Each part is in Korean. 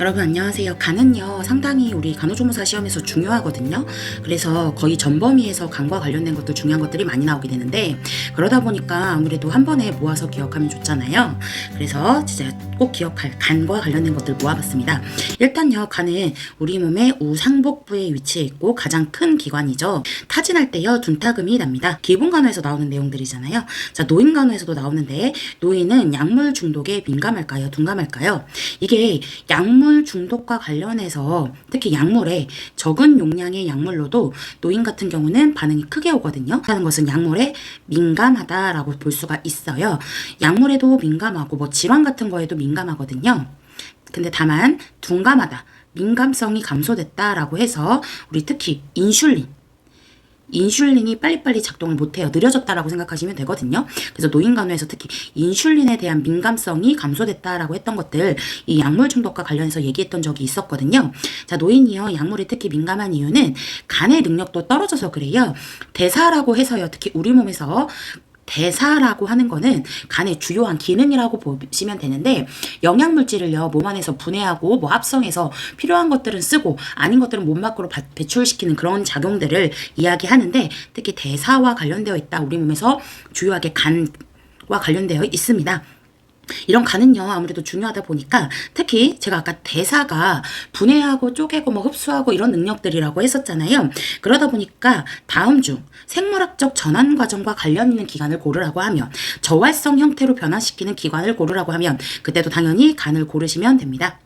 여러분 안녕하세요. 간은요 상당히 우리 간호조무사 시험에서 중요하거든요. 그래서 거의 전범위에서 간과 관련된 것도 중요한 것들이 많이 나오게 되는데 그러다 보니까 아무래도 한 번에 모아서 기억하면 좋잖아요. 그래서 진짜 꼭 기억할 간과 관련된 것들 모아봤습니다. 일단요 간은 우리 몸의 우상복부에 위치해 있고 가장 큰 기관이죠. 타진할 때요 둔타금이 납니다. 기본 간호에서 나오는 내용들이잖아요. 자 노인 간호에서도 나오는데 노인은 약물 중독에 민감할까요? 둔감할까요? 이게 약물 중독과 관련해서 특히 약물에 적은 용량의 약물로도 노인 같은 경우는 반응이 크게 오거든요. 하는 것은 약물에 민감하다라고 볼 수가 있어요. 약물에도 민감하고 뭐 질환 같은 거에도 민감하거든요. 근데 다만 둔감하다, 민감성이 감소됐다라고 해서 우리 특히 인슐린 인슐린이 빨리빨리 작동을 못해요. 느려졌다라고 생각하시면 되거든요. 그래서 노인 간호에서 특히 인슐린에 대한 민감성이 감소됐다라고 했던 것들 이 약물 중독과 관련해서 얘기했던 적이 있었거든요. 자 노인이요 약물에 특히 민감한 이유는 간의 능력도 떨어져서 그래요. 대사라고 해서요 특히 우리 몸에서 대사라고 하는 거는 간의 주요한 기능이라고 보시면 되는데 영양물질을요 몸 안에서 분해하고 뭐 합성해서 필요한 것들은 쓰고 아닌 것들은 몸 밖으로 바- 배출시키는 그런 작용들을 이야기하는데 특히 대사와 관련되어 있다 우리 몸에서 주요하게 간과 관련되어 있습니다. 이런 간은요 아무래도 중요하다 보니까 특히 제가 아까 대사가 분해하고 쪼개고 뭐 흡수하고 이런 능력들이라고 했었잖아요. 그러다 보니까 다음 중 생물학적 전환 과정과 관련 있는 기관을 고르라고 하면 저활성 형태로 변화시키는 기관을 고르라고 하면 그때도 당연히 간을 고르시면 됩니다.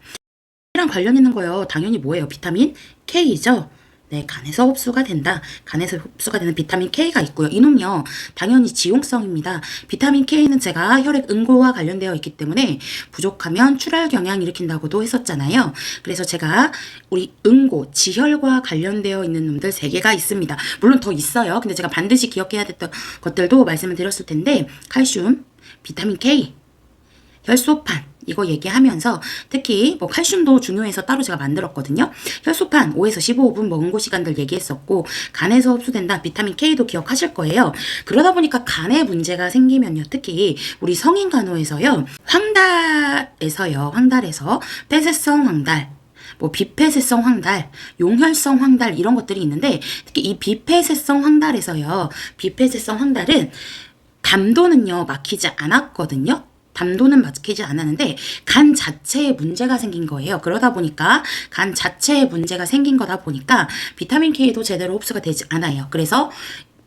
이랑 관련 있는 거요. 당연히 뭐예요? 비타민 K죠. 네, 간에서 흡수가 된다. 간에서 흡수가 되는 비타민 K가 있고요. 이놈요, 당연히 지용성입니다. 비타민 K는 제가 혈액 응고와 관련되어 있기 때문에 부족하면 출혈 경향 일으킨다고도 했었잖아요. 그래서 제가 우리 응고, 지혈과 관련되어 있는 놈들 세 개가 있습니다. 물론 더 있어요. 근데 제가 반드시 기억해야 됐던 것들도 말씀을 드렸을 텐데, 칼슘, 비타민 K, 혈소판 이거 얘기하면서 특히 뭐 칼슘도 중요해서 따로 제가 만들었거든요. 혈소판 5에서 15분 먹은 고 시간들 얘기했었고 간에서 흡수된다 비타민 K도 기억하실 거예요. 그러다 보니까 간에 문제가 생기면요. 특히 우리 성인 간호에서요. 황달에서요. 황달에서 폐쇄성 황달 뭐 비폐쇄성 황달, 용혈성 황달 이런 것들이 있는데 특히 이 비폐쇄성 황달에서요. 비폐쇄성 황달은 담도는요 막히지 않았거든요. 담도는 막히지 않았는데 간 자체에 문제가 생긴 거예요. 그러다 보니까 간 자체에 문제가 생긴 거다 보니까 비타민 K도 제대로 흡수가 되지 않아요. 그래서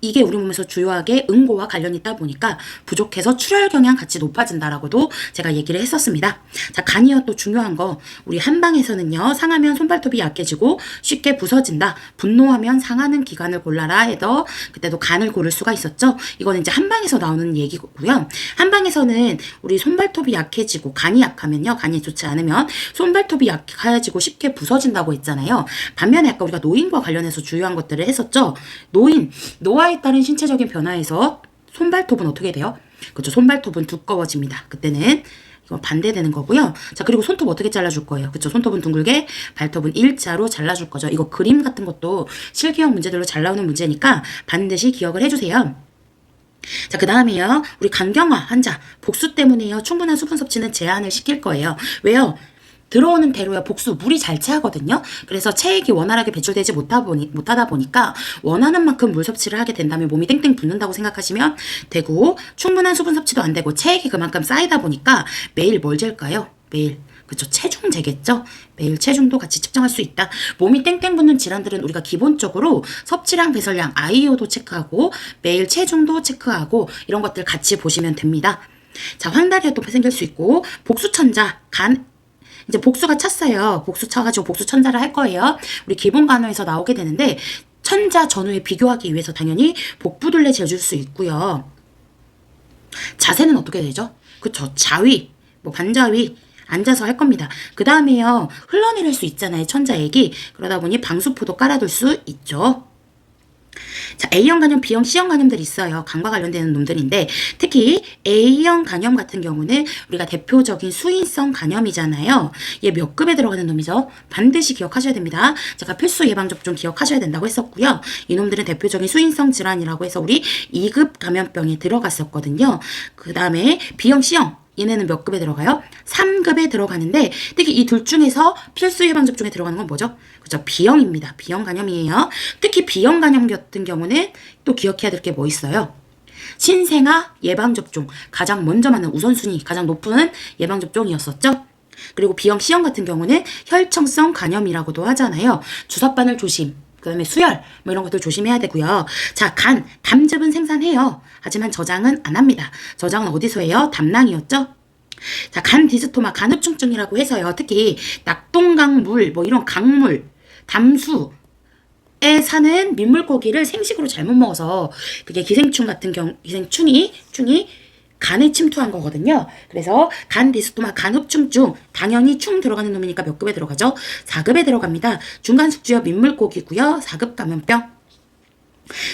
이게 우리 몸에서 주요하게 응고와 관련이 있다 보니까 부족해서 출혈 경향 같이 높아진다라고도 제가 얘기를 했었습니다. 자, 간이요 또 중요한 거 우리 한방에서는요 상하면 손발톱이 약해지고 쉽게 부서진다. 분노하면 상하는 기관을 골라라 해도 그때도 간을 고를 수가 있었죠. 이거는 이제 한방에서 나오는 얘기고요. 한방에서는 우리 손발톱이 약해지고 간이 약하면요 간이 좋지 않으면 손발톱이 약해지고 쉽게 부서진다고 했잖아요. 반면에 아까 우리가 노인과 관련해서 주요한 것들을 했었죠. 노인 노화 에 따른 신체적인 변화에서 손발톱은 어떻게 돼요? 그렇죠. 손발톱은 두꺼워집니다. 그때는 이거 반대되는 거고요. 자, 그리고 손톱 어떻게 잘라줄 거예요? 그쵸. 손톱은 둥글게, 발톱은 일자로 잘라줄 거죠. 이거 그림 같은 것도 실기형 문제들로 잘 나오는 문제니까 반드시 기억을 해주세요. 자, 그 다음에요. 우리 간경화 환자. 복수 때문에요. 충분한 수분 섭취는 제한을 시킬 거예요. 왜요? 들어오는 대로야 복수 물이 잘 차거든요. 그래서 체액이 원활하게 배출되지 못하 보니, 못하다 보니까 원하는 만큼 물 섭취를 하게 된다면 몸이 땡땡 붓는다고 생각하시면 되고 충분한 수분 섭취도 안 되고 체액이 그만큼 쌓이다 보니까 매일 뭘 잴까요? 매일 그쵸 체중 재겠죠? 매일 체중도 같이 측정할 수 있다. 몸이 땡땡 붓는 질환들은 우리가 기본적으로 섭취량, 배설량, 아이오도 체크하고 매일 체중도 체크하고 이런 것들 같이 보시면 됩니다. 자, 황달이 또 생길 수 있고 복수천자, 간 이제 복수가 찼어요. 복수 차가지고 복수 천자를 할 거예요. 우리 기본 간호에서 나오게 되는데 천자 전후에 비교하기 위해서 당연히 복부둘레 재줄 수 있고요. 자세는 어떻게 되죠? 그쵸. 자위, 뭐 반자위, 앉아서 할 겁니다. 그 다음에요. 흘러내릴 수 있잖아요. 천자액이. 그러다 보니 방수포도 깔아둘 수 있죠. 자, A형 간염, B형, C형 간염들이 있어요. 간과 관련되는 놈들인데 특히 A형 간염 같은 경우는 우리가 대표적인 수인성 간염이잖아요. 얘 몇 급에 들어가는 놈이죠? 반드시 기억하셔야 됩니다. 제가 필수 예방 접종 기억하셔야 된다고 했었고요. 이 놈들은 대표적인 수인성 질환이라고 해서 우리 2급 감염병에 들어갔었거든요. 그 다음에 B형, C형 얘네는 몇 급에 들어가요? 3급에 들어가는데 특히 이 둘 중에서 필수 예방 접종에 들어가는 건 뭐죠? 그죠? B형입니다. B형 간염이에요. 특히 B형 간염 같은 경우는 또 기억해야 될 게 뭐 있어요? 신생아 예방 접종 가장 먼저 맞는 우선순위 가장 높은 예방 접종이었었죠. 그리고 B형 C형 같은 경우는 혈청성 간염이라고도 하잖아요. 주사바늘 조심. 그다음에 수혈 뭐 이런 것들 조심해야 되고요. 자, 간 담즙은 생산해요. 하지만 저장은 안 합니다. 저장은 어디서 해요? 담낭이었죠. 자, 간 디스토마, 간흡충증이라고 해서요. 특히 낙동강물, 뭐 이런 강물, 담수, 에 사는 민물고기를 생식으로 잘못 먹어서 그게 기생충 같은 경우 기생충이 충이 간에 침투한 거거든요. 그래서 간 디스토마 간흡충증 당연히 충 들어가는 놈이니까 몇 급에 들어가죠? 4급에 들어갑니다. 중간 숙주여 민물고기고요. 4급 감염병.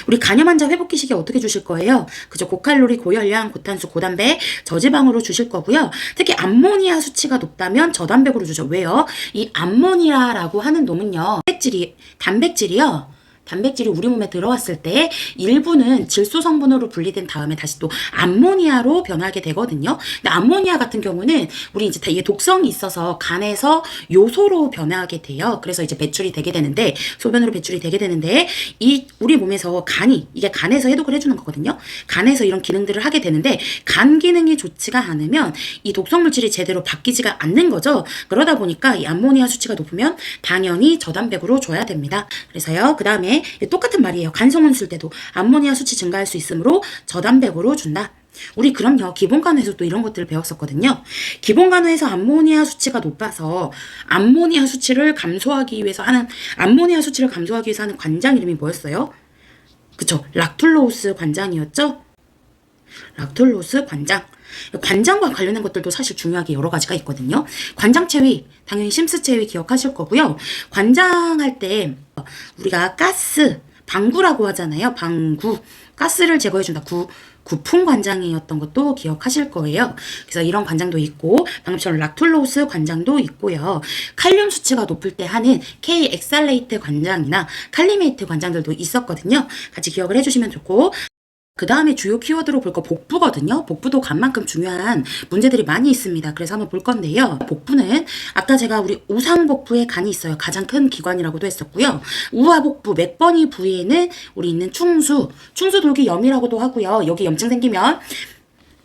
우리 간염 환자 회복기 시기 어떻게 주실 거예요? 그죠? 고칼로리, 고열량, 고탄수, 고단백, 저지방으로 주실 거고요. 특히 암모니아 수치가 높다면 저단백으로 주죠. 왜요? 이 암모니아라고 하는 놈은요. 단백질이 단백질이요. 단백질이 우리 몸에 들어왔을 때 일부는 질소 성분으로 분리된 다음에 다시 또 암모니아로 변하게 되거든요. 근데 암모니아 같은 경우는 우리 이제 다 이게 독성이 있어서 간에서 요소로 변하게 돼요. 그래서 이제 배출이 되게 되는데 소변으로 배출이 되게 되는데 이 우리 몸에서 간이 이게 간에서 해독을 해주는 거거든요. 간에서 이런 기능들을 하게 되는데 간 기능이 좋지가 않으면 이 독성 물질이 제대로 바뀌지가 않는 거죠. 그러다 보니까 이 암모니아 수치가 높으면 당연히 저단백으로 줘야 됩니다. 그래서요. 그 다음에 똑같은 말이에요. 간성분 쓸 때도 암모니아 수치 증가할 수 있으므로 저단백으로 준다. 우리 그럼요 기본간호에서 또 이런 것들을 배웠었거든요. 기본간호에서 암모니아 수치가 높아서 암모니아 수치를 감소하기 위해서 하는 암모니아 수치를 감소하기 위해서 하는 관장 이름이 뭐였어요? 그쵸 락툴로우스 관장이었죠. 락툴로스 관장. 관장과 관련된 것들도 사실 중요하게 여러 가지가 있거든요. 관장 체위, 당연히 심스 체위 기억하실 거고요. 관장할 때 우리가 가스, 방구라고 하잖아요. 방구. 가스를 제거해준다. 구, 구풍 관장이었던 것도 기억하실 거예요. 그래서 이런 관장도 있고, 방금처럼 락툴로스 관장도 있고요. 칼륨 수치가 높을 때 하는 K 엑살레이트 관장이나 칼리메이트 관장들도 있었거든요. 같이 기억을 해주시면 좋고, 그 다음에 주요 키워드로 볼 거 복부거든요. 복부도 간만큼 중요한 문제들이 많이 있습니다. 그래서 한번 볼 건데요. 복부는 아까 제가 우리 우상복부에 간이 있어요. 가장 큰 기관이라고도 했었고요. 우하복부 맥버니 부위에는 우리 있는 충수, 충수돌기 염이라고도 하고요. 여기 염증 생기면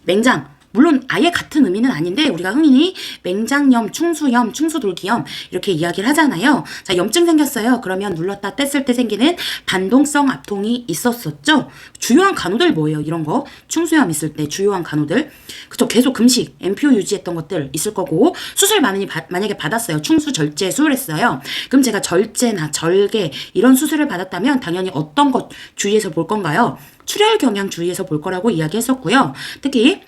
맹장, 물론 아예 같은 의미는 아닌데 우리가 흔히 맹장염, 충수염, 충수돌기염 이렇게 이야기를 하잖아요. 자, 염증 생겼어요. 그러면 눌렀다 뗐을 때 생기는 반동성 압통이 있었었죠. 주요한 간호들 뭐예요? 이런 거. 충수염 있을 때 주요한 간호들. 그쵸. 계속 금식, MPO 유지했던 것들 있을 거고 수술 많이 받- 만약에 받았어요. 충수 절제 수술했어요. 그럼 제가 절제나 절개 이런 수술을 받았다면 당연히 어떤 것 주의해서 볼 건가요? 출혈 경향 주의해서 볼 거라고 이야기했었고요. 특히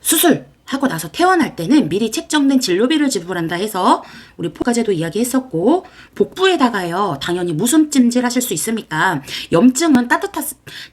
수술 하고 나서 퇴원할 때는 미리 책정된 진료비를 지불한다 해서 우리 포가제도 이야기했었고 복부에다가요 당연히 무슨 찜질 하실 수 있습니까? 염증은 따뜻한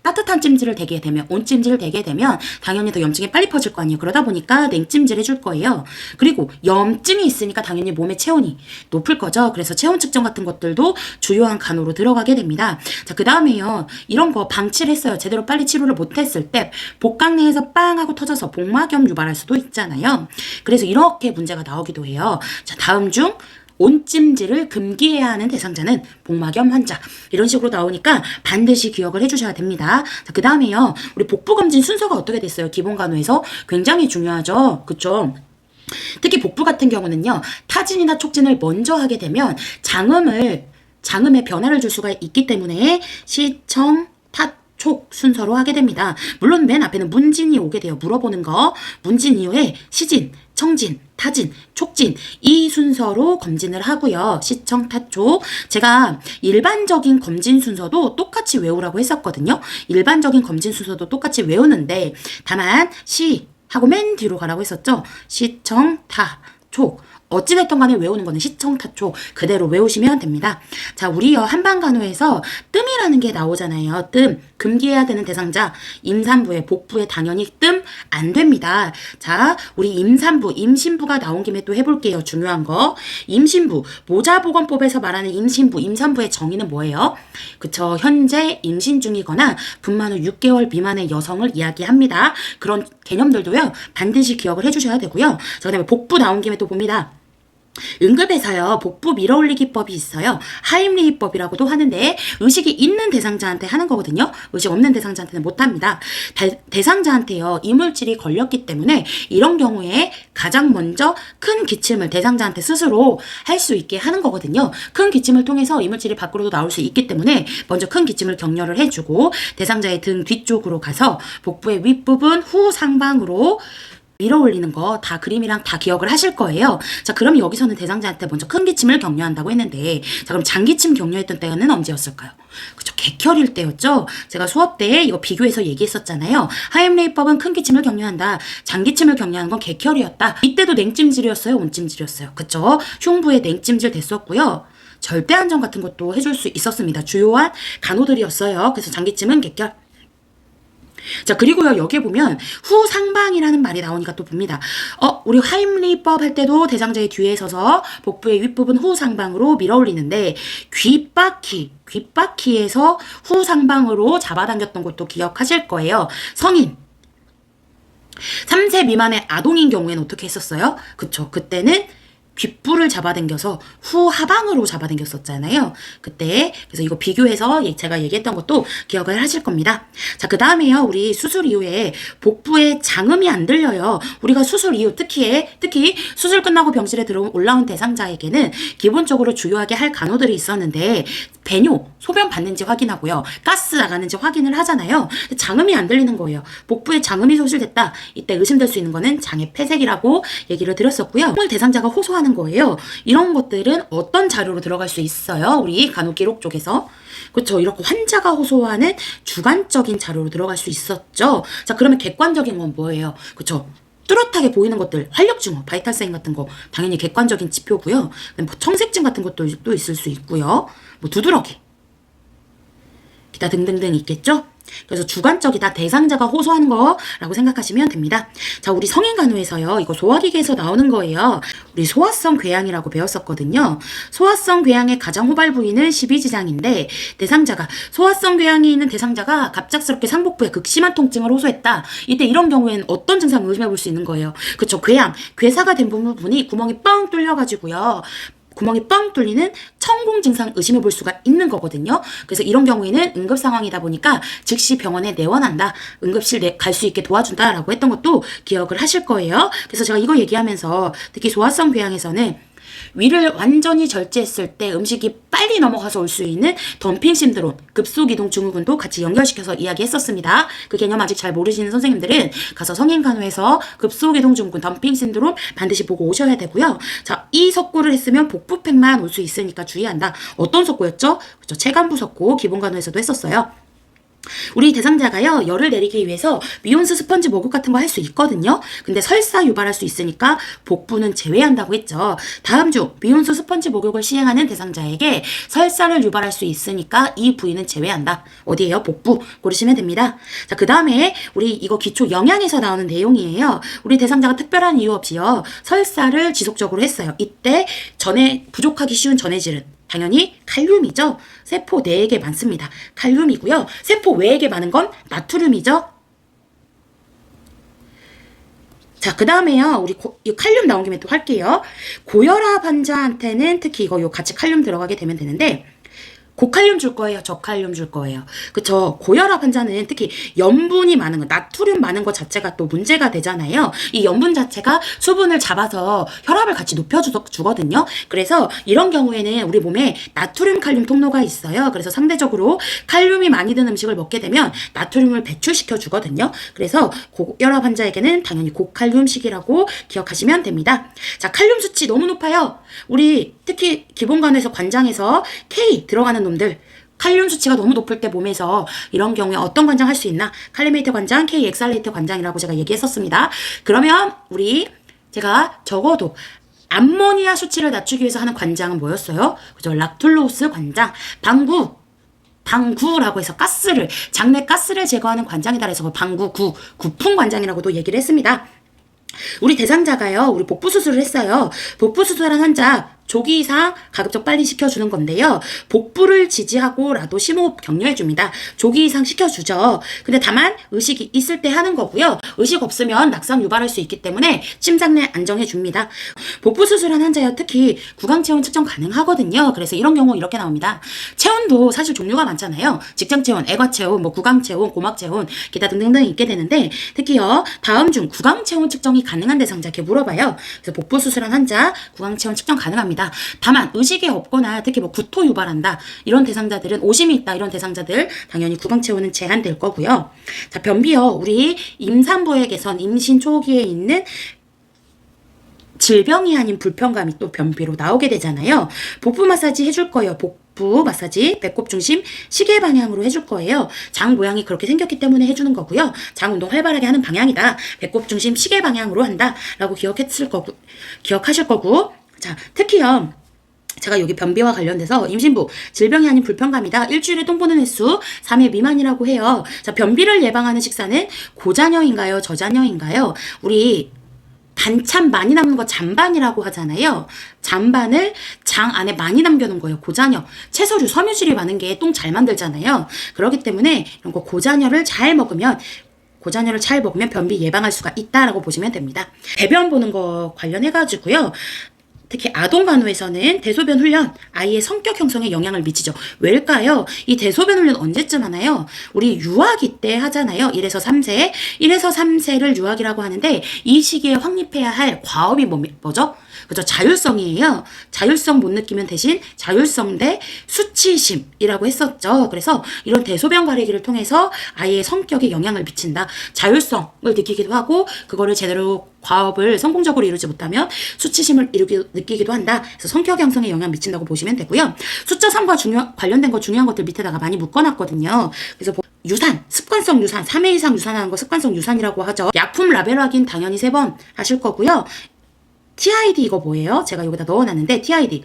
따뜻한 찜질을 대게 되면 온 찜질을 대게 되면 당연히 더 염증이 빨리 퍼질 거 아니에요. 그러다 보니까 냉찜질 해줄 거예요. 그리고 염증이 있으니까 당연히 몸의 체온이 높을 거죠. 그래서 체온 측정 같은 것들도 주요한 간호로 들어가게 됩니다. 자, 그 다음에요. 이런 거 방치를 했어요. 제대로 빨리 치료를 못했을 때 복강 내에서 빵 하고 터져서 복막염 유발할 수도 있잖아요. 그래서 이렇게 문제가 나오기도 해요. 자, 다음 중 온찜질을 금기해야 하는 대상자는 복막염 환자 이런 식으로 나오니까 반드시 기억을 해주셔야 됩니다. 자, 그 다음에요. 우리 복부 검진 순서가 어떻게 됐어요? 기본 간호에서 굉장히 중요하죠. 그쵸? 특히 복부 같은 경우는요, 타진이나 촉진을 먼저 하게 되면 장음을, 장음에 변화를 줄 수가 있기 때문에 시청, 타, 촉 순서로 하게 됩니다. 물론 맨 앞에는 문진이 오게 돼요. 물어보는 거. 문진 이후에 시진, 청진, 타진, 촉진 이 순서로 검진을 하고요. 시청, 타촉. 제가 일반적인 검진 순서도 똑같이 외우라고 했었거든요. 일반적인 검진 순서도 똑같이 외우는데 다만 시 하고 맨 뒤로 가라고 했었죠. 시청, 타, 촉. 어찌됐든 간에 외우는 거는 시청, 타촉 그대로 외우시면 됩니다. 자, 우리요 한방간호에서 뜸이라는 게 나오잖아요. 뜸. 금기해야 되는 대상자 임산부에 복부에 당연히 뜸 안 됩니다. 자, 우리 임산부, 임신부가 나온 김에 또 해볼게요. 중요한 거. 임신부, 모자보건법에서 말하는 임신부, 임산부의 정의는 뭐예요? 그쵸. 현재 임신 중이거나 분만 후 6개월 미만의 여성을 이야기합니다. 그런 개념들도요 반드시 기억을 해주셔야 되고요. 자 그 다음에 복부 나온 김에 또 봅니다. 응급에서요 복부 밀어올리기법이 있어요. 하임리히법이라고도 하는데 의식이 있는 대상자한테 하는 거거든요. 의식 없는 대상자한테는 못합니다. 대, 대상자한테요 이물질이 걸렸기 때문에 이런 경우에 가장 먼저 큰 기침을 대상자한테 스스로 할 수 있게 하는 거거든요. 큰 기침을 통해서 이물질이 밖으로도 나올 수 있기 때문에 먼저 큰 기침을 격려를 해주고 대상자의 등 뒤쪽으로 가서 복부의 윗부분 후 상방으로 밀어 올리는 거 다 그림이랑 다 기억을 하실 거예요. 자, 그럼 여기서는 대상자한테 먼저 큰 기침을 격려한다고 했는데, 자, 그럼 장기침 격려했던 때는 언제였을까요? 그쵸, 객혈일 때였죠? 제가 수업 때 이거 비교해서 얘기했었잖아요. 하임레이법은 큰 기침을 격려한다. 장기침을 격려하는 건 객혈이었다. 이때도 냉찜질이었어요? 온찜질이었어요? 그쵸? 흉부에 냉찜질 됐었고요. 절대 안정 같은 것도 해줄 수 있었습니다. 주요한 간호들이었어요. 그래서 장기침은 객혈. 자, 그리고요, 여기에 보면 후상방이라는 말이 나오니까 또 봅니다. 어, 우리 하임리법 할 때도 대상자의 뒤에 서서 복부의 윗부분 후상방으로 밀어 올리는데, 귓바퀴, 귓바퀴에서 후상방으로 잡아당겼던 것도 기억하실 거예요. 성인. 3세 미만의 아동인 경우에는 어떻게 했었어요? 그쵸. 그때는 귓불을 잡아당겨서 후 하방으로 잡아당겼었잖아요. 그때 그래서 이거 비교해서 예, 제가 얘기했던 것도 기억을 하실 겁니다. 자, 그 다음에요. 우리 수술 이후에 복부에 장음이 안 들려요. 우리가 수술 이후 특히 특히 수술 끝나고 병실에 들어 올라온 대상자에게는 기본적으로 주요하게 할 간호들이 있었는데 배뇨, 소변 받는지 확인하고요. 가스 나가는지 확인을 하잖아요. 장음이 안 들리는 거예요. 복부에 장음이 소실됐다. 이때 의심될 수 있는 거는 장의 폐색이라고 얘기를 드렸었고요. 물 대상자가 호소하는 거예요. 이런 것들은 어떤 자료로 들어갈 수 있어요? 우리 간호 기록 쪽에서. 그렇죠. 이렇게 환자가 호소하는 주관적인 자료로 들어갈 수 있었죠. 자, 그러면 객관적인 건 뭐예요? 그렇죠. 뚜렷하게 보이는 것들, 활력 증후, 바이탈 사인 같은 거 당연히 객관적인 지표고요. 뭐 청색증 같은 것도 또 있을 수 있고요. 뭐 두드러기, 기타 등등등 있겠죠? 그래서 주관적이다 대상자가 호소하는 거라고 생각하시면 됩니다. 자, 우리 성인 간호에서요. 이거 소화기계에서 나오는 거예요. 우리 소화성 궤양이라고 배웠었거든요. 소화성 궤양의 가장 호발 부위는 12지장인데 대상자가 소화성 궤양이 있는 대상자가 갑작스럽게 상복부에 극심한 통증을 호소했다. 이때 이런 경우에는 어떤 증상을 의심해 볼 수 있는 거예요. 그쵸 궤양, 괴사가 된 부분이 구멍이 뻥 뚫려 가지고요. 구멍이 뻥 뚫리는 천공 증상 의심해 볼 수가 있는 거거든요. 그래서 이런 경우에는 응급 상황이다 보니까 즉시 병원에 내원한다. 응급실 갈 수 있게 도와준다라고 했던 것도 기억을 하실 거예요. 그래서 제가 이거 얘기하면서 특히 소화성 궤양에서는 위를 완전히 절제했을 때 음식이 빨리 넘어가서 올 수 있는 덤핑 신드롬, 급속 이동 증후군도 같이 연결시켜서 이야기했었습니다. 그 개념 아직 잘 모르시는 선생님들은 가서 성인 간호에서 급속 이동 증후군, 덤핑 신드롬 반드시 보고 오셔야 되고요. 자, 이 석고를 했으면 복부팩만 올 수 있으니까 주의한다. 어떤 석고였죠? 그렇죠. 체간부 석고 기본 간호에서도 했었어요. 우리 대상자가요 열을 내리기 위해서 미온수 스펀지 목욕 같은 거 할 수 있거든요. 근데 설사 유발할 수 있으니까 복부는 제외한다고 했죠. 다음 주 미온수 스펀지 목욕을 시행하는 대상자에게 설사를 유발할 수 있으니까 이 부위는 제외한다. 어디에요? 복부 고르시면 됩니다. 자, 그 다음에 우리 이거 기초 영양에서 나오는 내용이에요. 우리 대상자가 특별한 이유 없이요 설사를 지속적으로 했어요. 이때 전에 부족하기 쉬운 전해질은 당연히 칼륨이죠. 세포 내에게 많습니다. 칼륨이고요. 세포 외에게 많은 건 나트륨이죠. 자, 그 다음에요. 우리 고, 이 칼륨 나온 김에 또 할게요. 고혈압 환자한테는 특히 이거 요 같이 칼륨 들어가게 되면 되는데, 고칼륨 줄 거예요? 저칼륨 줄 거예요? 그쵸. 고혈압 환자는 특히 염분이 많은 거, 나트륨 많은 거 자체가 또 문제가 되잖아요. 이 염분 자체가 수분을 잡아서 혈압을 같이 높여주거든요. 그래서 이런 경우에는 우리 몸에 나트륨 칼륨 통로가 있어요. 그래서 상대적으로 칼륨이 많이 든 음식을 먹게 되면 나트륨을 배출시켜 주거든요. 그래서 고혈압 환자에게는 당연히 고칼륨식이라고 기억하시면 됩니다. 자, 칼륨 수치 너무 높아요. 우리 특히 기본관에서 관장에서 K 들어가는 놈들 칼륨 수치가 너무 높을 때 몸에서 이런 경우에 어떤 관장 할 수 있나? 칼리메이트 관장, K 엑살레이트 관장이라고 제가 얘기했었습니다. 그러면 우리 제가 적어도 암모니아 수치를 낮추기 위해서 하는 관장은 뭐였어요? 그죠? 락툴로스 관장, 방구, 방구라고 해서 가스를 장내 가스를 제거하는 관장이다 그래서 방구 구 구풍 관장이라고도 얘기를 했습니다. 우리 대상자가요, 우리 복부 수술을 했어요. 복부 수술한 환자 조기 이상 가급적 빨리 시켜주는 건데요. 복부를 지지하고라도 심호흡 격려해줍니다. 조기 이상 시켜주죠. 근데 다만 의식이 있을 때 하는 거고요. 의식 없으면 낙상 유발할 수 있기 때문에 침상 내 안정해줍니다. 복부 수술한 환자여 특히 구강 체온 측정 가능하거든요. 그래서 이런 경우 이렇게 나옵니다. 체온도 사실 종류가 많잖아요. 직장 체온, 애과 체온, 뭐 구강 체온, 고막 체온, 기타 등등등 있게 되는데 특히요 다음 중 구강 체온 측정이 가능한 대상자 이렇게 물어봐요. 그래서 복부 수술한 환자 구강 체온 측정 가능합니다. 다만 의식이 없거나 특히 뭐 구토 유발한다 이런 대상자들은 오심이 있다 이런 대상자들 당연히 구강 체온은 제한될 거고요. 자 변비요 우리 임산부의 개선 임신 초기에 있는 질병이 아닌 불편감이 또 변비로 나오게 되잖아요. 복부 마사지 해줄 거예요. 복부 마사지, 배꼽 중심, 시계 방향으로 해줄 거예요. 장 모양이 그렇게 생겼기 때문에 해주는 거고요. 장 운동 활발하게 하는 방향이다. 배꼽 중심, 시계 방향으로 한다라고 기억했을 거고, 기억하실 거고. 자, 특히요. 제가 여기 변비와 관련돼서 임신부 질병이 아닌 불편감이다. 일주일에 똥 보는 횟수 3회 미만이라고 해요. 자, 변비를 예방하는 식사는 고자녀인가요? 저자녀인가요? 우리 반찬 많이 남는 거 잔반이라고 하잖아요. 잔반을 장 안에 많이 남겨놓은 거예요. 고자녀. 채소류, 섬유질이 많은 게 똥 잘 만들잖아요. 그렇기 때문에 이런 거 고자녀를 잘 먹으면 고자녀를 잘 먹으면 변비 예방할 수가 있다라고 보시면 됩니다. 배변 보는 거 관련해가지고요. 특히 아동 간호에서는 대소변 훈련 아이의 성격 형성에 영향을 미치죠. 왜일까요? 이 대소변 훈련 언제쯤 하나요? 우리 유아기 때 하잖아요. 1에서 3세. 1에서 3세를 유아기라고 하는데 이 시기에 확립해야 할 과업이 뭐, 뭐죠? 그죠? 자율성이에요. 자율성 못 느끼면 대신 자율성 대 수치심이라고 했었죠. 그래서 이런 대소변 가리기를 통해서 아이의 성격에 영향을 미친다. 자율성을 느끼기도 하고 그거를 제대로 과업을 성공적으로 이루지 못하면 수치심을 이루기, 느끼기도 한다. 그래서 성격 형성에 영향 미친다고 보시면 되고요. 숫자 3과 중요, 관련된 거 중요한 것들 밑에다가 많이 묶어놨거든요. 그래서 보- 유산, 습관성 유산, 3회 이상 유산하는 거 습관성 유산이라고 하죠. 약품 라벨 확인 당연히 3번 하실 거고요. TID 이거 뭐예요? 제가 여기다 넣어놨는데 TID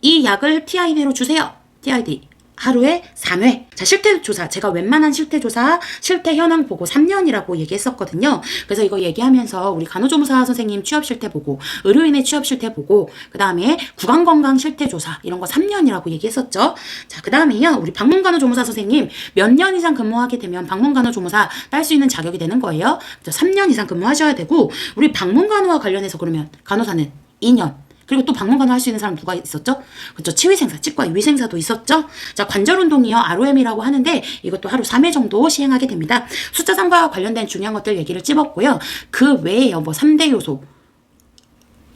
이 약을 TID로 주세요. TID 하루에 3회. 자, 실태 조사. 제가 웬만한 실태 조사, 실태 현황 보고 3년이라고 얘기했었거든요. 그래서 이거 얘기하면서 우리 간호조무사 선생님 취업 실태 보고, 의료인의 취업 실태 보고, 그 다음에 구강건강 실태 조사, 이런 거 3년이라고 얘기했었죠. 자, 그 다음에요. 우리 방문간호조무사 선생님 몇 년 이상 근무하게 되면 방문간호조무사 딸 수 있는 자격이 되는 거예요. 그래서 3년 이상 근무하셔야 되고, 우리 방문간호와 관련해서 그러면 간호사는 2년. 그리고 또 방문간호 할수 있는 사람 누가 있었죠? 그렇죠. 치위생사, 치과 위생사도 있었죠? 자, 관절 운동이요. ROM이라고 하는데 이것도 하루 3회 정도 시행하게 됩니다. 숫자 3과 관련된 중요한 것들 얘기를 찝었고요. 그 외에요. 뭐 3대 요소,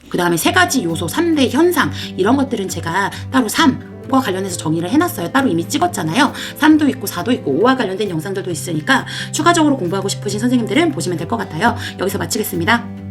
그 다음에 세 가지 요소, 3대 현상, 이런 것들은 제가 따로 3, 과 관련해서 정의를 해놨어요. 따로 이미 찍었잖아요. 3도 있고 4도 있고 5와 관련된 영상들도 있으니까 추가적으로 공부하고 싶으신 선생님들은 보시면 될 것 같아요. 여기서 마치겠습니다.